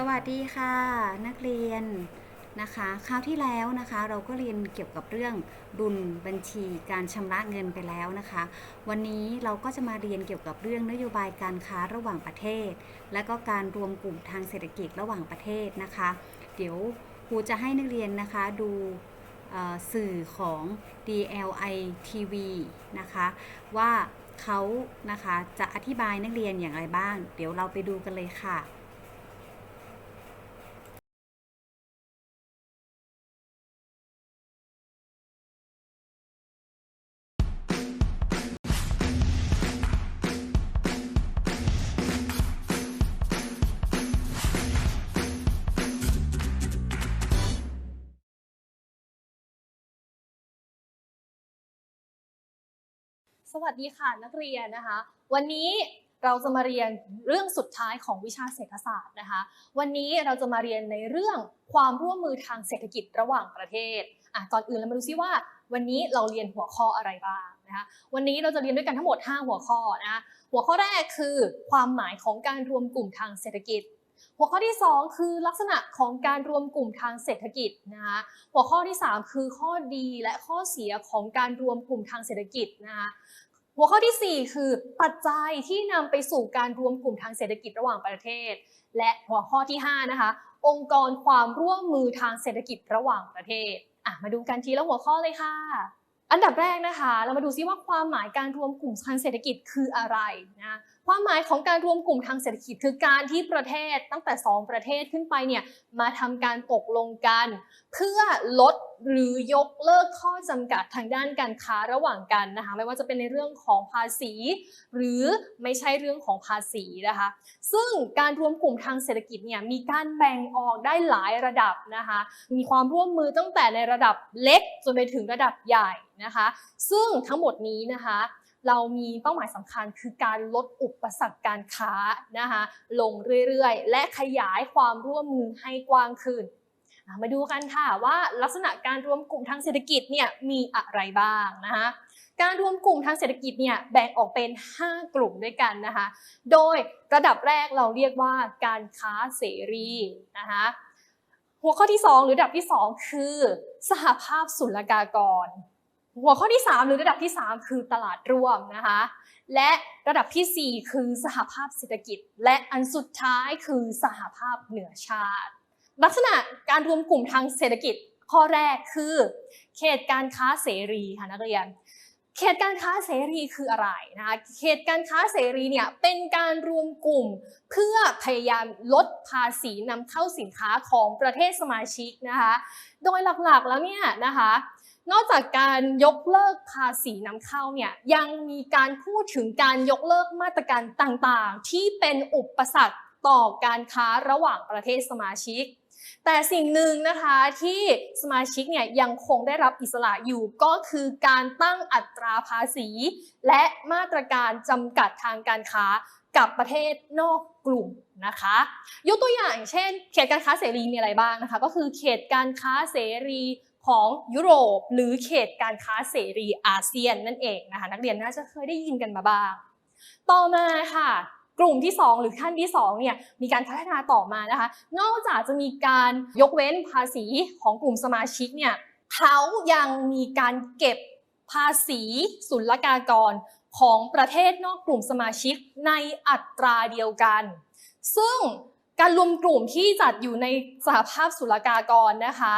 สวัสดีค่ะ นักเรียนนะคะคราวที่แล้วนะคะเราก็เรียนเกี่ยวกับเรื่องดุลบัญชีการชำระเงินไปแล้วนะคะ วันนี้เราก็จะมาเรียนเกี่ยวกับเรื่องนโยบายการค้าระหว่างประเทศ และก็การรวมกลุ่มทางเศรษฐกิจระหว่างประเทศนะคะ เดี๋ยวครูจะให้นักเรียนนะคะดูสื่อของ DLI TV นะคะว่าเขานะคะจะอธิบายนักเรียนอย่างไรบ้าง เดี๋ยวเราไปดูกันเลยค่ะ สวัสดีค่ะนักเรียนนะคะ วันนี้เราจะมาเรียนเรื่องสุดท้ายของวิชาเศรษฐศาสตร์นะคะ วันนี้เราจะมาเรียนในเรื่องความร่วมมือทางเศรษฐกิจระหว่างประเทศอะก่อนอื่นเรามาดูซิว่า วันนี้เราเรียนหัวข้ออะไรบ้างนะคะวันนี้เราจะเรียนด้วยกันทั้งหมด 5 หัวข้อนะคะหัวข้อแรกคือ ความหมายของการรวมกลุ่มทางเศรษฐกิจ หัวข้อที่ 2 คือลักษณะของการรวมกลุ่มทางเศรษฐกิจนะคะหัวข้อที่ 3 คือข้อดีและข้อเสียของการรวมกลุ่มทางเศรษฐกิจนะคะ หัวข้อทีสี่ 4 คือปัจจัยที่นำไปสู่การรวมกลุ่มทางเศรษฐกิจระหว่างประเทศ และหัวข้อที่ 5 นะคะ องค์กรความร่วมมือทางเศรษฐกิจระหว่างประเทศอะมาดูกันทีละหัวข้อเลยค่ะ อันดับแรกนะคะ เรามาดูซิว่าความหมายการรวมกลุ่มทางเศรษฐกิจคืออะไรนะ ความหมายของการรวมกลุ่มทางเศรษฐกิจคือการที่ประเทศตั้งแต่ 2 ประเทศขึ้นไปเนี่ยมาทำการตกลงกัน เพื่อลดหรือยกเลิกข้อจำกัดทางด้านการค้าระหว่างกันนะคะไม่ว่าจะเป็นในเรื่องของภาษี หรือไม่ใช่เรื่องของภาษีนะคะซึ่งการรวมกลุ่มทางเศรษฐกิจเนี่ยมีการแบ่งออกได้หลายระดับนะคะมีความร่วมมือตั้งแต่ในระดับเล็กจนไปถึงระดับใหญ่นะคะ ซึ่งทั้งหมดนี้นะคะ เรามีเป้าหมายสำคัญคือการลดอุปสรรคการค้านะคะลงเรื่อยๆ และขยายความร่วมมือให้กว้างขึ้น มาดูกันค่ะว่าลักษณะการรวมกลุ่มทางเศรษฐกิจเนี่ยมีอะไรบ้างนะคะการรวมกลุ่มทางเศรษฐกิจเนี่ยแบ่งออกเป็น 5 กลุ่มด้วยกันนะคะ โดยระดับแรกเราเรียกว่าการค้าเสรีนะคะหัวข้อที่ 2 หรือระดับที่ 2 คือ สหภาพศุลกากร หัวข้อที่ 3 หรือระดับที่ 3 คือตลาดร่วมนะคะ และระดับทีสี่ 4 คือสหภาพเศรษฐกิจ และอันสุดท้ายคือสหภาพเหนือชาติ ลักษณะการรวมกลุ่มทางเศรษฐกิจ ข้อแรกคือ เขตการค้าเสรีค่ะนักเรียน เขตการค้าเสรีคืออะไรนะคะ เขตการค้าเสรีเนี่ยเป็นการรวมกลุ่มเพื่อพยายามลดภาษีนำเข้าสินค้าของประเทศสมาชิกนะคะ โดยหลักๆแล้วเนี่ยนะคะ นอกจากการยกเลิกภาษีนำเข้าเนี่ยยังมีการพูดถึงการยกเลิกมาตรการต่างๆ ที่เป็นอุปสรรคต่อการค้าระหว่างประเทศสมาชิก แต่สิ่งหนึ่งนะคะที่สมาชิกเนี่ยยังคงได้รับอิสระอยู่ก็คือการตั้งอัตราภาษี และมาตรการจำกัดทางการค้ากับประเทศนอกกลุ่มนะคะ ยกตัวอย่างเช่น เขตการค้าเสรีมีอะไรบ้างนะคะ ก็คือเขตการค้าเสรี ของยุโรปหรือเขตการค้าเสรีอาเซียนนั่นเองนะคะนักเรียนน่าจะเคยได้ยินกันมาบ้าง ต่อมาค่ะกลุ่มที่ 2 หรือขั้นที่2เนี่ยมีการพัฒนาต่อมานะคะนอกจากจะมีการยกเว้นภาษีของกลุ่มสมาชิกเนี่ยเขายังมีการเก็บภาษีศุลกากรของประเทศนอกกลุ่มสมาชิกในอัตราเดียวกัน ซึ่งการรวมกลุ่มที่จัดอยู่ในสหภาพศุลกากรนะคะ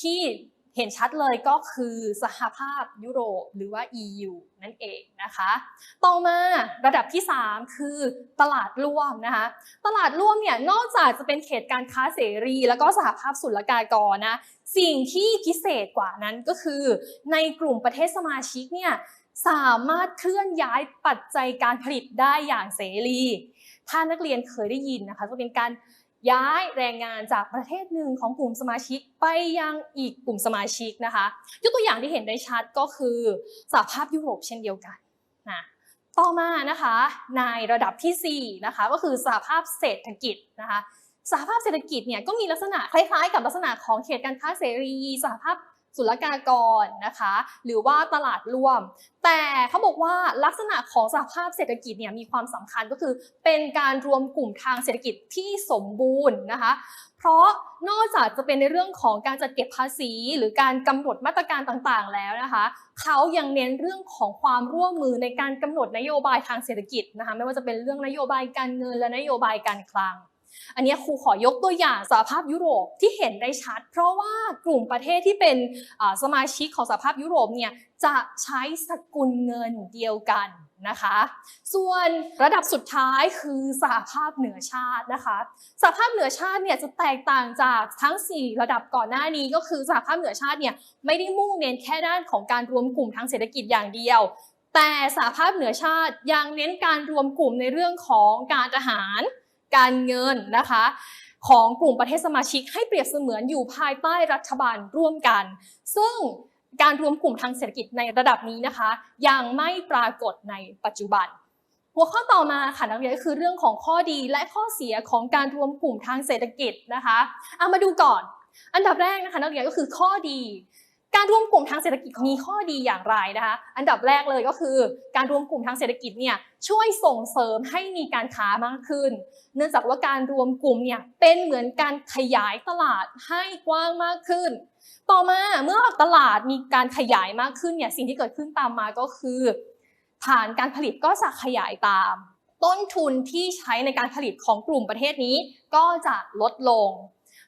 ที่ เห็นชัดเลยก็คือสหภาพยุโรปหรือว่า EU นั่นเองนะคะ ต่อมาระดับที่ 3 คือตลาดร่วมนะคะ ตลาดร่วมเนี่ยนอกจากจะเป็นเขตการค้าเสรี แล้วก็สหภาพศุลกากรนะสิ่งที่พิเศษกว่านั้นก็คือ ในกลุ่มประเทศสมาชิกเนี่ยสามารถเคลื่อนย้ายปัจจัยการผลิตได้อย่างเสรี ถ้านักเรียนเคยได้ยินนะคะจะเป็นการ ย้ายแรงงานจากประเทศหนึ่งของกลุ่มสมาชิกไปยังอีกกลุ่มสมาชิกนะคะ ยกตัวอย่างที่เห็นได้ชัดก็คือสหภาพยุโรปเช่นเดียวกันนะต่อมานะคะในระดับทีสี่4นะคะก็คือสหภาพเศรษฐกิจนะคะสหภาพเศรษฐกิจเนี่ยก็มีลักษณะคล้ายๆ กับลักษณะของเขตการค้าเสรีสหภาพ ศุลกากรนะคะ หรือว่าตลาดร่วม แต่เขาบอกว่าลักษณะของสภาพเศรษฐกิจเนี่ยมีความสำคัญก็คือ เป็นการรวมกลุ่มทางเศรษฐกิจที่สมบูรณ์นะคะ เพราะนอกจากจะเป็นในเรื่องของการจัดเก็บภาษี หรือการกำหนดมาตรการต่างๆ แล้วนะคะเขายังเน้นเรื่องของความร่วมมือในการกำหนดนโยบายทางเศรษฐกิจนะคะ ไม่ว่าจะเป็นเรื่องนโยบายการเงินและนโยบายการคลัง อันนี้ครูขอยกตัวอย่างสหภาพยุโรปที่เห็นได้ชัด เพราะว่ากลุ่มประเทศที่เป็นสมาชิกของสหภาพยุโรปเนี่ยจะใช้สกุลเงินเดียวกันนะคะ ส่วนระดับสุดท้ายคือสหภาพเหนือชาตินะคะสหภาพเหนือชาติเนี่ยจะแตกต่างจากทั้ง 4 ระดับก่อนหน้านี้ก็คือสหภาพเหนือชาติเนี่ยไม่ได้มุ่งเน้นแค่ด้านของการรวมกลุ่มทางเศรษฐกิจอย่างเดียวแต่สหภาพเหนือชาติยังเน้นการรวมกลุ่มในเรื่องของการทหาร การเงินนะคะของกลุ่มประเทศสมาชิกให้เปรียบเสมือนอยู่ภายใต้รัฐบาลร่วมกัน ซึ่งการรวมกลุ่มทางเศรษฐกิจในระดับนี้นะคะ ยังไม่ปรากฏในปัจจุบัน หัวข้อต่อมาค่ะนักเรียนก็คือเรื่องของข้อดีและข้อเสียของการรวมกลุ่มทางเศรษฐกิจนะคะเอามาดูก่อน อันดับแรกนะคะนักเรียนก็คือข้อดี การรวมกลุ่มทางเศรษฐกิจมีข้อดีอย่างไรนะคะ อันดับแรกเลยก็คือ การรวมกลุ่มทางเศรษฐกิจเนี่ยช่วยส่งเสริมให้มีการค้ามากขึ้น เนื่องจากว่าการรวมกลุ่มเนี่ยเป็นเหมือนการขยายตลาดให้กว้างมากขึ้น ต่อมาเมื่อตลาดมีการขยายมากขึ้นเนี่ยสิ่งที่เกิดขึ้นตามมาก็คือ ฐานการผลิตก็จะขยายตาม ต้นทุนที่ใช้ในการผลิตของกลุ่มประเทศนี้ก็จะลดลง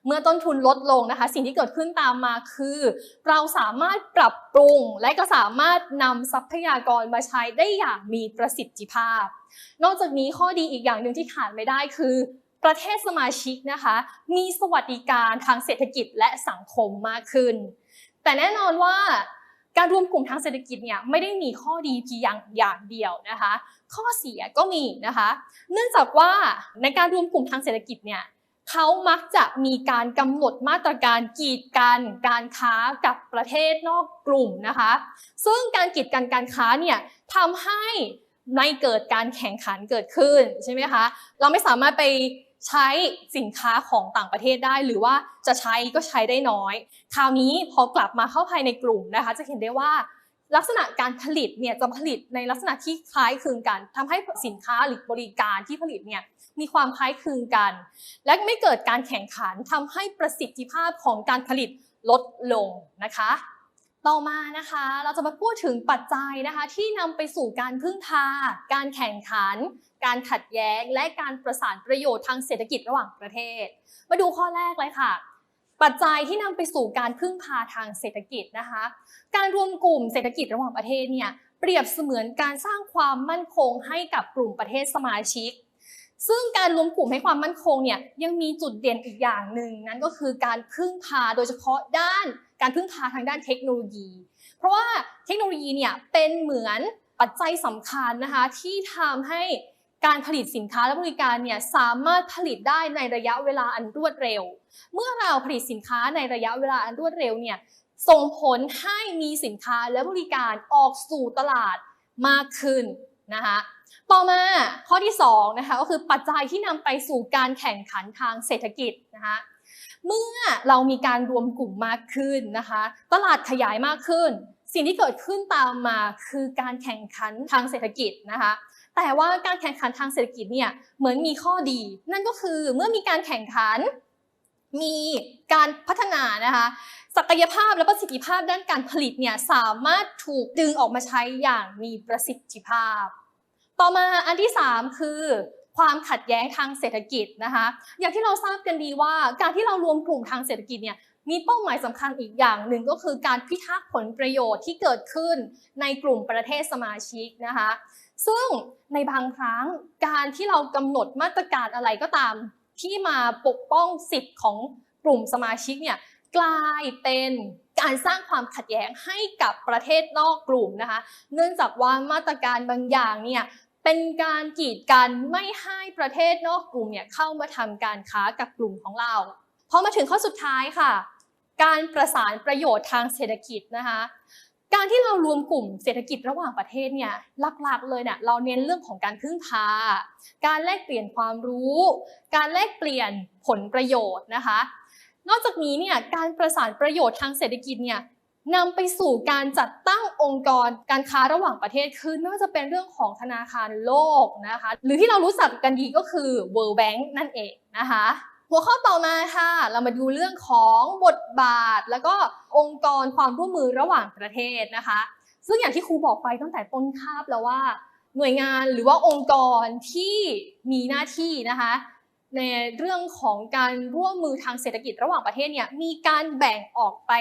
เมื่อต้นทุนลดลงนะคะ สิ่งที่เกิดขึ้นตามมาคือ เราสามารถปรับปรุง และก็สามารถนำทรัพยากรมาใช้ได้อย่างมีประสิทธิภาพ นอกจากนี้ข้อดีอีกอย่างหนึ่งที่ขาดไม่ได้คือประเทศสมาชิกนะคะ มีสวัสดิการทางเศรษฐกิจและสังคมมากขึ้น แต่แน่นอนว่าการรวมกลุ่มทางเศรษฐกิจเนี่ยไม่ได้มีข้อดีเพียงอย่างเดียวนะคะ ข้อเสียก็มีนะคะ เนื่องจากว่าในการรวมกลุ่มทางเศรษฐกิจเนี่ย เขามักจะมีการกำหนดมาตรการกีดกันการค้ากับประเทศนอกกลุ่มนะคะ ซึ่งการกีดกันการค้าเนี่ยทำให้ไม่เกิดการแข่งขันเกิดขึ้นใช่ไหมคะ เราไม่สามารถไปใช้สินค้าของต่างประเทศได้หรือว่าจะใช้ก็ใช้ได้น้อย คราวนี้พอกลับมาเข้าภายในกลุ่มนะคะ จะเห็นได้ว่าลักษณะการผลิตเนี่ยจะผลิตในลักษณะที่คล้ายคลึงกันทำให้สินค้าหรือบริการที่ผลิตเนี่ย มีความคล้ายคลึงกัน และไม่เกิดการแข่งขันทำให้ประสิทธิภาพของการผลิตลดลงนะคะ ต่อมานะคะเราจะมาพูดถึงปัจจัยนะคะ ที่นำไปสู่การพึ่งพา การแข่งขัน การขัดแย้ง และการประสานประโยชน์ทางเศรษฐกิจระหว่างประเทศ มาดูข้อแรกเลยค่ะปัจจัยที่นำไปสู่การพึ่งพาทางเศรษฐกิจนะคะ การรวมกลุ่มเศรษฐกิจระหว่างประเทศเนี่ยเปรียบเสมือนการสร้างความมั่นคงให้กับกลุ่มประเทศสมาชิก ซึ่งการรวมกลุ่มให้ความมั่นคงเนี่ยยังมีจุดเด่นอีกอย่างหนึ่งนั่นก็คือการพึ่งพาโดยเฉพาะด้าน การพึ่งพาทางด้านเทคโนโลยี เพราะว่าเทคโนโลยีเนี่ยเป็นเหมือนปัจจัยสำคัญนะคะที่ทำให้การผลิตสินค้าและบริการเนี่ยสามารถผลิตได้ในระยะเวลาอันรวดเร็ว เมื่อเราผลิตสินค้าในระยะเวลาอันรวดเร็วเนี่ยส่งผลให้มีสินค้าและบริการออกสู่ตลาดมากขึ้นนะคะ ต่อมาข้อที่2นะคะก็คือปัจจัยที่นำไปสู่การแข่งขันทางเศรษฐกิจนะคะเมื่อเรามีการรวมกลุ่มมากขึ้นนะคะ ตลาดขยายมากขึ้น สิ่งที่เกิดขึ้นตามมาคือการแข่งขันทางเศรษฐกิจนะคะแต่ว่าการแข่งขันทางเศรษฐกิจเนี่ยเหมือนมีข้อดี นั่นก็คือเมื่อมีการแข่งขัน มีการพัฒนานะคะศักยภาพและประสิทธิภาพด้านการผลิตเนี่ยสามารถถูกดึงออกมาใช้อย่างมีประสิทธิภาพ ต่อมาอันที่ 3 คือความขัดแย้งทางเศรษฐกิจนะคะ อย่างที่เราทราบกันดีว่า การที่เรารวมกลุ่มทางเศรษฐกิจเนี่ยมีเป้าหมายสำคัญอีกอย่างหนึ่งก็คือการพิทักษ์ผลประโยชน์ที่เกิดขึ้นในกลุ่มประเทศสมาชิกนะคะ ซึ่งในบางครั้งการที่เรากำหนดมาตรการอะไรก็ตาม ที่มาปกป้องสิทธิ์ของกลุ่มสมาชิกเนี่ยกลายเป็นการสร้างความขัดแย้งให้กับประเทศนอกกลุ่มนะคะ เนื่องจากว่ามาตรการบางอย่างเนี่ย เป็นการกีดกันไม่ให้ประเทศนอกกลุ่มเนี่ยเข้ามาทำการค้ากับกลุ่มของเราพอมาถึงข้อสุดท้ายค่ะ การประสานประโยชน์ทางเศรษฐกิจนะคะการที่เรารวมกลุ่มเศรษฐกิจระหว่างประเทศเนี่ยหลักๆเลยเนี่ยเราเน้นเรื่องของการพึ่งพา การแลกเปลี่ยนความรู้ การแลกเปลี่ยนผลประโยชน์นะคะ นอกจากนี้เนี่ยการประสานประโยชน์ทางเศรษฐกิจเนี่ย นำไปสู่การจัดตั้งองค์กรการค้าระหว่างประเทศขึ้นไม่ว่าจะเป็นเรื่องของธนาคารโลกนะคะ หรือที่เรารู้จักกันดีก็คือ World Bank นั่นเองนะคะ หัวข้อต่อมาค่ะ เรามาดูเรื่องของบทบาท แล้วก็องค์กรความร่วมมือระหว่างประเทศนะคะ ซึ่งอย่างที่ครูบอกไปตั้งแต่ต้นคาบแล้วว่า หน่วยงานหรือว่าองค์กรที่มีหน้าที่นะคะในเรื่องของการร่วมมือทางเศรษฐกิจระหว่างประเทศเนี่ยมีการแบ่งออกไป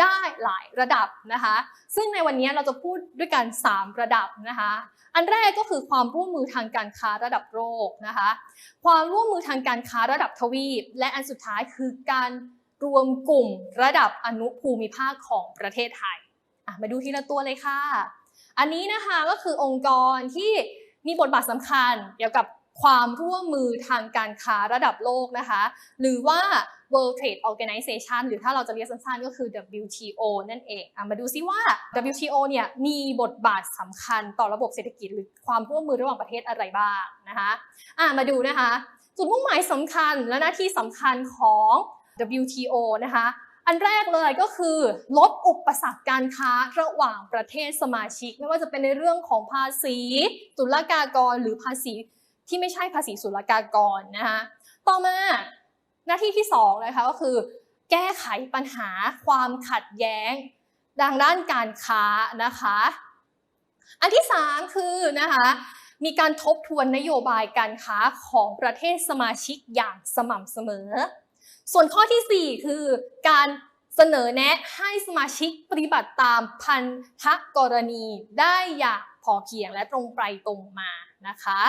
ได้หลายระดับนะคะ ซึ่งในวันนี้เราจะพูดด้วยกัน 3 ระดับนะคะ อันแรกก็คือความร่วมมือทางการค้าระดับโลกนะคะ ความร่วมมือทางการค้าระดับทวีป และอันสุดท้ายคือการรวมกลุ่มระดับอนุภูมิภาคของประเทศไทยอะมาดูทีละตัวเลยค่ะ อันนี้นะคะก็คือองค์กรที่มีบทบาทสำคัญเกี่ยวกับความร่วมมือทางการค้าระดับโลกนะคะ หรือว่า World Trade Organization หรือถ้าเราจะเรียกสั้นๆก็คือ WTO นั่นเองอะมาดูซิว่า WTO เนี่ยมีบทบาทสำคัญต่อระบบเศรษฐกิจหรือความร่วมมือระหว่างประเทศอะไรบ้างนะคะอะมาดูนะคะ จุดมุ่งหมายสำคัญและหน้าที่สำคัญของ WTO นะคะอันแรกเลยก็คือลดอุปสรรคการค้าระหว่างประเทศสมาชิก ไม่ว่าจะเป็นในเรื่องของภาษีศุลกากรหรือภาษีที่ไม่ใช่ภาษีศุลกากรนะคะต่อมา หน้าที่ที่สองนะคะก็คือ แก้ไขปัญหาความขัดแย้งดังด้านการค้านะคะ อันที่สามคือนะคะมีการทบทวนนโยบายการค้าของประเทศสมาชิกอย่างสม่ำเสมอ ส่วนข้อทีสี่ 4 คือการเสนอแนะให้สมาชิกปฏิบัติตามพันธกรณีได้อย่างพอเพียงและตรงไปตรงมานะคะ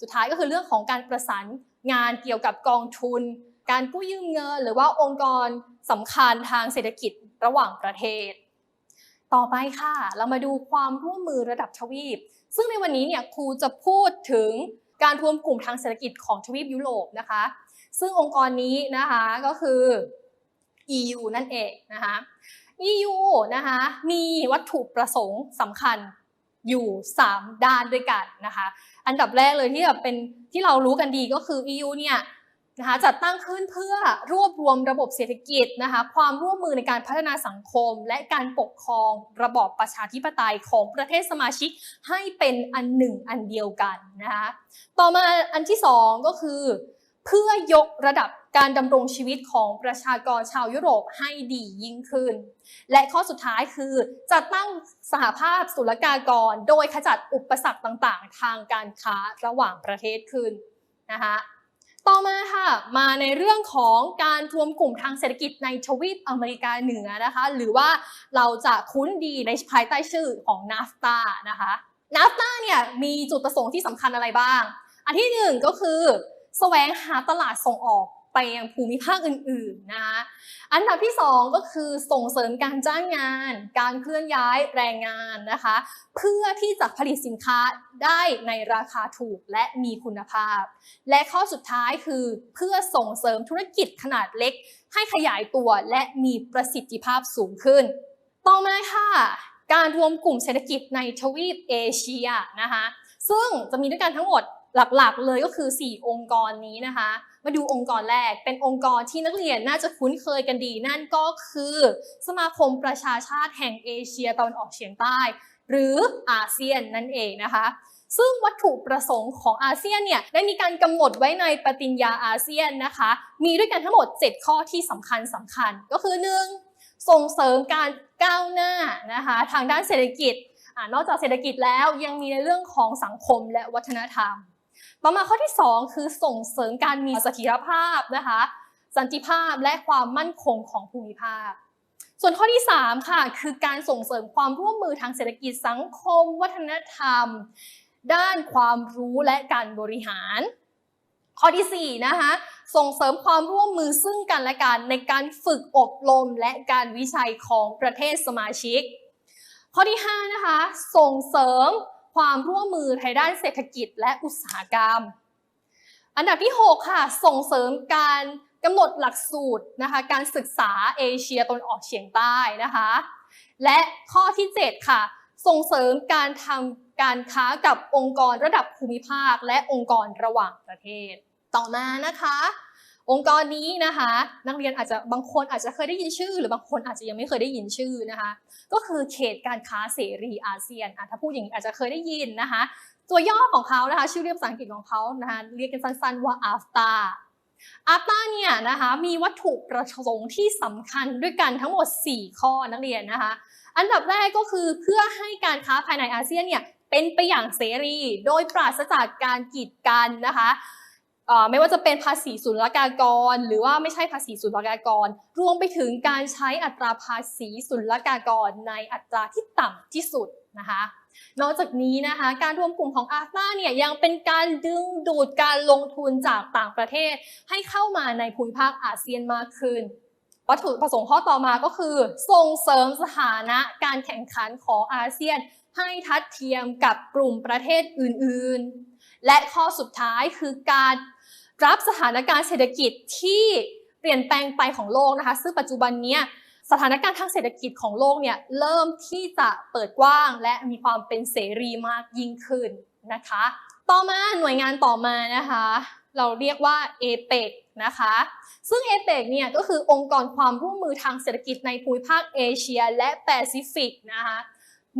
สุดท้ายก็คือเรื่องของการประสานงานเกี่ยวกับกองทุน การกู้ยืมเงิน หรือว่าองค์กรสำคัญทางเศรษฐกิจระหว่างประเทศ ต่อไปค่ะ เรามาดูความร่วมมือระดับทวีป ซึ่งในวันนี้เนี่ยครูจะพูดถึงการรวมกลุ่มทางเศรษฐกิจของทวีปยุโรปนะคะ ซึ่งองค์กรนี้นะคะก็คือ EU นั่นเองนะคะ EU นะคะมีวัตถุประสงค์สำคัญอยู่ 3 ด้านด้วยกันนะคะ อันดับแรกเลยที่แบบเป็นที่เรารู้กันดีก็คือ EU เนี่ย นะคะจัดตั้งขึ้นเพื่อรวบรวมระบบเศรษฐกิจนะคะความร่วมมือในการพัฒนาสังคม และการปกครองระบอบประชาธิปไตยของประเทศสมาชิกให้เป็นอันหนึ่งอันเดียวกันนะคะต่อมาอันที่สองก็คือ เพื่อยกระดับการดำรงชีวิตของประชากรชาวยุโรปให้ดียิ่งขึ้น และข้อสุดท้ายคือจัดตั้งสหภาพศุลกากร โดยขจัดอุปสรรคต่างๆ ทางการค้าระหว่างประเทศขึ้นนะคะ ต่อมาค่ะมาในเรื่องของการรวมกลุ่มทางเศรษฐกิจในทวีปอเมริกาเหนือนะคะ หรือว่าเราจะคุ้นดีในภายใต้ชื่อของนาฟตานะคะนาฟตาเนี่ยมีจุดประสงค์ที่สำคัญอะไรบ้าง อันที่หนึ่งก็คือแสวงหาตลาดส่งออก ไปยังภูมิภาคอื่นๆนะคะอันดับที่ 2 ก็คือส่งเสริมการจ้างงาน การเคลื่อนย้ายแรงงานนะคะ เพื่อที่จะผลิตสินค้าได้ในราคาถูกและมีคุณภาพ และข้อสุดท้ายคือเพื่อส่งเสริมธุรกิจขนาดเล็ก ให้ขยายตัวและมีประสิทธิภาพสูงขึ้น ต่อมาค่ะ การรวมกลุ่มเศรษฐกิจในทวีปเอเชียนะคะซึ่งจะมีด้วยกันทั้งหมดหลักๆ เลยก็คือ 4 องค์กรนี้นะคะ มาดูองค์กรแรกเป็นองค์กรที่นักเรียนน่าจะคุ้นเคยกันดี นั่นก็คือ สมาคมประชาชาติแห่งเอเชียตะวันออกเฉียงใต้ หรืออาเซียนนั่นเองนะคะซึ่งวัตถุประสงค์ของอาเซียนเนี่ยได้มีการกำหนดไว้ในปฏิญญาอาเซียนนะคะ มีด้วยกันทั้งหมด 7 ข้อที่สำคัญสำคัญก็คือ 1. ส่งเสริมการก้าวหน้านะคะทางด้านเศรษฐกิจอนอกจากเศรษฐกิจแล้วยังมีในเรื่องของสังคมและวัฒนธรรม ต่อมาข้อที่ 2 คือส่งเสริมการมีเสถียรภาพนะคะ สันติภาพและความมั่นคงของภูมิภาค ส่วนข้อที่ 3 ค่ะ คือการส่งเสริมความร่วมมือทางเศรษฐกิจสังคม วัฒนธรรม ด้านความรู้และการบริหาร ข้อที่4นะคะส่งเสริมความร่วมมือซึ่งกันและกันในการฝึกอบรมและการวิจัยของประเทศสมาชิก ข้อที่5นะคะส่งเสริม ความร่วมมือในด้านเศรษฐกิจและอุตสาหกรรม อันดับที่ 6 ค่ะ ส่งเสริมการกำหนดหลักสูตรนะคะการศึกษาเอเชียตะวันออกเฉียงใต้นะคะ และข้อที่ 7 ค่ะ ส่งเสริมการทำการค้ากับองค์กรระดับภูมิภาค และองค์กรระหว่างประเทศ ต่อมานะคะ องค์กรนี้นะคะ นักเรียนอาจจะบางคนอาจจะเคยได้ยินชื่อ หรือบางคนอาจจะยังไม่เคยได้ยินชื่อนะคะ ก็คือเขตการค้าเสรีอาเซียนอะถ้าพูดอย่างนี้อาจจะเคยได้ยินนะคะ ตัวย่อของเขานะคะ ชื่อเรียกภาษาอังกฤษของเขานะคะเรียกกันสั้นๆว่า AFTA AFTA เนี่ยนะคะมีวัตถุประสงค์ที่สำคัญด้วยกันทั้งหมด 4 ข้อนักเรียนนะคะ อันดับแรกก็คือเพื่อให้การค้าภายในอาเซียนเนี่ยเป็นไปอย่างเสรี โดยปราศจากการกีดกันนะคะ ไม่ว่าจะเป็นภาษีศุลกากร หรือว่าไม่ใช่ภาษีศุลกากร รวมไปถึงการใช้อัตราภาษีศุลกากรในอัตราที่ต่ำที่สุดนะคะนอกจากนี้นะคะการรวมกลุ่มของอาฟาเนี่ยยังเป็นการดึงดูดการลงทุนจากต่างประเทศ ให้เข้ามาในภูมิภาคอาเซียนมากขึ้น วัตถุประสงค์ข้อต่อมาก็คือ ส่งเสริมสถานะการแข่งขันของอาเซียน ให้ทัดเทียมกับกลุ่มประเทศอื่น ๆ และข้อสุดท้ายคือการ รับสถานการณ์เศรษฐกิจที่เปลี่ยนแปลงไปของโลกนะคะ ซึ่งปัจจุบันเนี้ยสถานการณ์ทางเศรษฐกิจของโลกเนี่ยเริ่มที่จะเปิดกว้างและมีความเป็นเสรีมากยิ่งขึ้นนะคะ ต่อมาหน่วยงานต่อมานะคะ เราเรียกว่า APEC นะคะ ซึ่ง APEC เนี่ยก็คือองค์กรความร่วมมือทางเศรษฐกิจในภูมิภาคเอเชียและแปซิฟิกนะคะ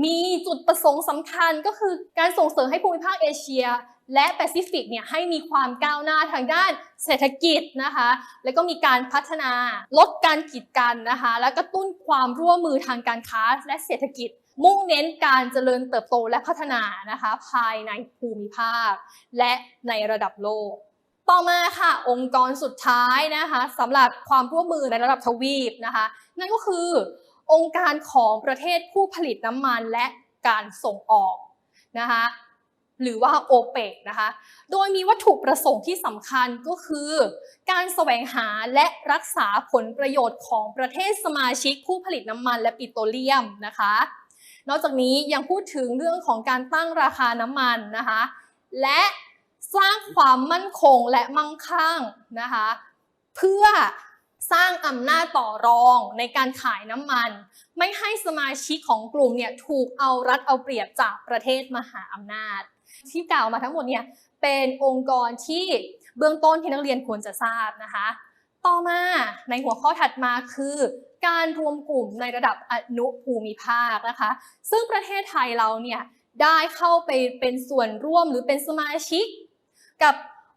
มีจุดประสงค์สำคัญก็คือการส่งเสริมให้ภูมิภาคเอเชีย และแปซิฟิกเนี่ยให้มีความก้าวหน้าทางด้านเศรษฐกิจนะคะ แล้วก็มีการพัฒนาลดการกีดกันนะคะ และกระตุ้นความร่วมมือทางการค้าและเศรษฐกิจ มุ่งเน้นการเจริญเติบโตและพัฒนานะคะ ภายในภูมิภาค และในระดับโลกต่อมาค่ะองค์กรสุดท้ายนะคะสำหรับความร่วมมือในระดับทวีปนะคะ นั่นก็คือ องค์การของประเทศผู้ผลิตน้ำมันและการส่งออกนะคะ หรือว่า OPEC นะคะ โดยมีวัตถุประสงค์ที่สำคัญก็คือ การแสวงหาและรักษาผลประโยชน์ของประเทศสมาชิกผู้ผลิตน้ำมันและปิโตรเลียมนะคะ นอกจากนี้ยังพูดถึงเรื่องของการตั้งราคาน้ำมันนะคะ และสร้างความมั่นคงและมั่งคั่งนะคะ เพื่อสร้างอำนาจต่อรองในการขายน้ำมัน ไม่ให้สมาชิกของกลุ่มเนี่ยถูกเอารัดเอาเปรียบจากประเทศมหาอำนาจ ที่กล่าวมาทั้งหมดเนี่ยเป็นองค์กรที่เบื้องต้นที่นักเรียนควรจะทราบนะคะ ต่อมาในหัวข้อถัดมาคือ การรวมกลุ่มในระดับอนุภูมิภาคนะคะ ซึ่งประเทศไทยเราเนี่ยได้เข้าไปเป็นส่วนร่วมหรือเป็นสมาชิก กับ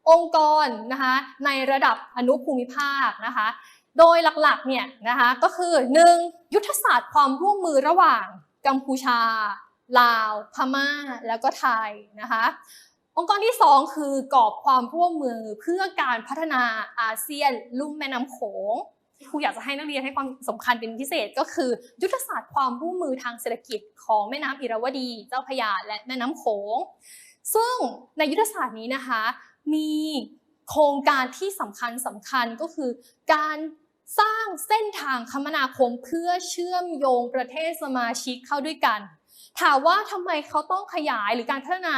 องค์กรนะคะในระดับอนุภูมิภาคนะคะ โดยหลักๆเนี่ยนะคะก็คือ 1. ยุทธศาสตร์ความร่วมมือระหว่างกัมพูชา ลาว พม่า แล้วก็ไทยนะคะ องค์กรที่ 2 คือกรอบความร่วมมือเพื่อการพัฒนาอาเซียน ลุ่มแม่น้ำโขงครูอยากจะให้นักเรียนให้ความสำคัญเป็นพิเศษก็คือ ยุทธศาสตร์ความร่วมมือทางเศรษฐกิจของแม่น้ำอิระวดี เจ้าพยาและแม่น้ำโขง ซึ่งในยุทธศาสตร์นี้นะคะ มีโครงการที่สำคัญสำคัญก็คือ การสร้างเส้นทางคมนาคมเพื่อเชื่อมโยงประเทศสมาชิกเข้าด้วยกัน ถามว่าทำไมเขาต้องขยายหรือการพัฒนา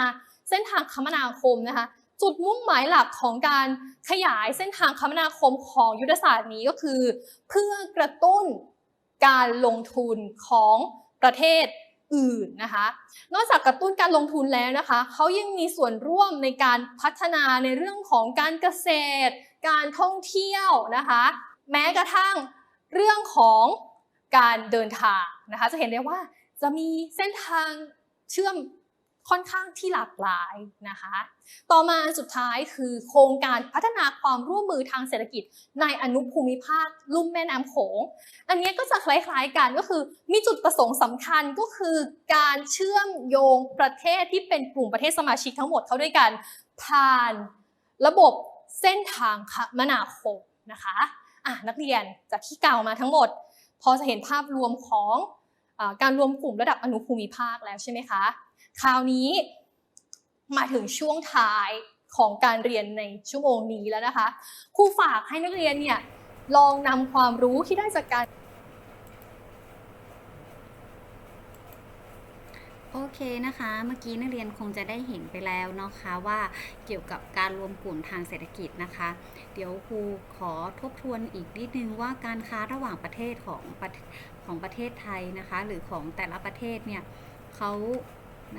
เส้นทางคมนาคมนะคะ จุดมุ่งหมายหลักของการขยายเส้นทางคมนาคมของยุทธศาสตร์นี้ก็คือ เพื่อกระตุ้นการลงทุนของประเทศอื่นนะคะ นอกจากกระตุ้นการลงทุนแล้วนะคะ เขายังมีส่วนร่วมในการพัฒนาในเรื่องของการเกษตร การท่องเที่ยวนะคะ แม้กระทั่งเรื่องของการเดินทางนะคะ จะเห็นได้ว่า จะมีเส้นทางเชื่อมค่อนข้างที่หลากหลายนะคะ ต่อมาสุดท้ายคือโครงการพัฒนาความร่วมมือทางเศรษฐกิจ ในอนุภูมิภาคลุ่มแม่น้ำโขง อันนี้ก็จะคล้ายๆกันก็คือมีจุดประสงค์สำคัญก็คือการเชื่อมโยงประเทศที่เป็นกลุ่มประเทศสมาชิกทั้งหมดเข้าด้วยกัน ผ่านระบบเส้นทางคมนาคมนะคะอะนักเรียนจากที่กล่าวมาทั้งหมด พอจะเห็นภาพรวมของ การรวมกลุ่มระดับอนุภูมิภาคแล้วใช่ไหมคะคราวนี้มาถึงช่วงท้ายของการเรียนในชั่วโมงนี้แล้วนะคะครูฝากให้นักเรียนเนี่ยลองนำความรู้ที่ได้จากการโอเคนะคะ เมื่อกี้นักเรียนคงจะได้เห็นไปแล้วเนาะคะว่าเกี่ยวกับการรวมกลุ่มทางเศรษฐกิจนะคะ เดี๋ยวครูขอทบทวนอีกนิดนึงว่าการค้าระหว่างประเทศของประ ของประเทศไทยนะคะ หรือของแต่ละประเทศเนี่ยเขา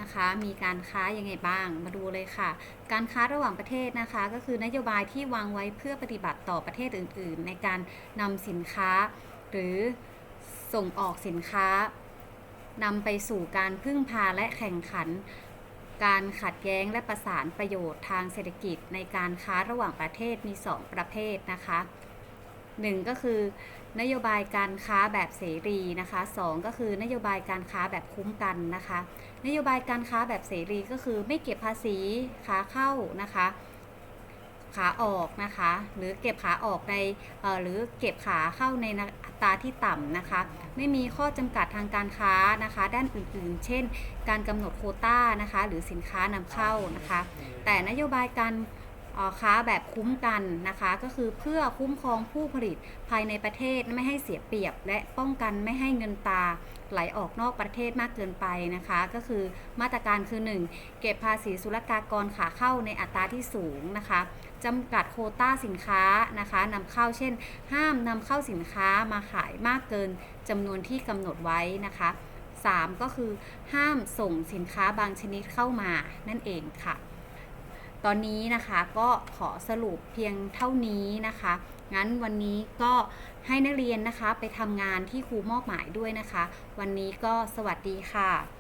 นะคะมีการค้ายังไงบ้างมาดูเลยค่ะ การค้าระหว่างประเทศนะคะ ก็คือนโยบายที่วางไว้เพื่อปฏิบัติต่อประเทศอื่น ๆ ในการนำสินค้า หรือส่งออกสินค้านำไปสู่การพึ่งพาและแข่งขัน การขัดแย้งและประสานประโยชน์ทางเศรษฐกิจในการค้าระหว่างประเทศมี 2 ประเภทนะคะ หนึ่งก็คือนโยบายการค้าแบบเสรีนะคะสองก็คือนโยบายการค้าแบบคุ้มกันนะคะ นโยบายการค้าแบบเสรีก็คือไม่เก็บภาษีขาเข้านะคะ ขาออกนะคะ หรือเก็บขาออกในเอ่อหรือเก็บขาเข้าในอัตราที่ต่ำนะคะ ไม่มีข้อจำกัดทางการค้านะคะ ด้านอื่นๆ เช่น การกำหนดโคต้านะคะ หรือสินค้านำเข้านะคะ แต่นโยบายการ ค้าแบบคุ้มกันนะคะ ก็คือเพื่อคุ้มครองผู้ผลิตภายในประเทศไม่ให้เสียเปรียบ และป้องกันไม่ให้เงินตาไหลออกนอกประเทศมากเกินไปนะคะ ก็คือมาตรการคือ 1 เก็บภาษีศุลกากรขาเข้าในอัตราที่สูงนะคะจำกัดโคต้าสินค้านะคะนำเข้าเช่น ห้ามนำเข้าสินค้ามาขายมากเกินจำนวนที่กำหนดไว้นะคะ 3 ก็คือห้ามส่งสินค้าบางชนิดเข้ามานั่นเองค่ะ ตอนนี้นะคะก็ขอสรุปเพียงเท่านี้นะคะ งั้นวันนี้ก็ให้นักเรียนนะคะไปทำงานที่ครูมอบหมายด้วยนะคะ วันนี้ก็สวัสดีค่ะ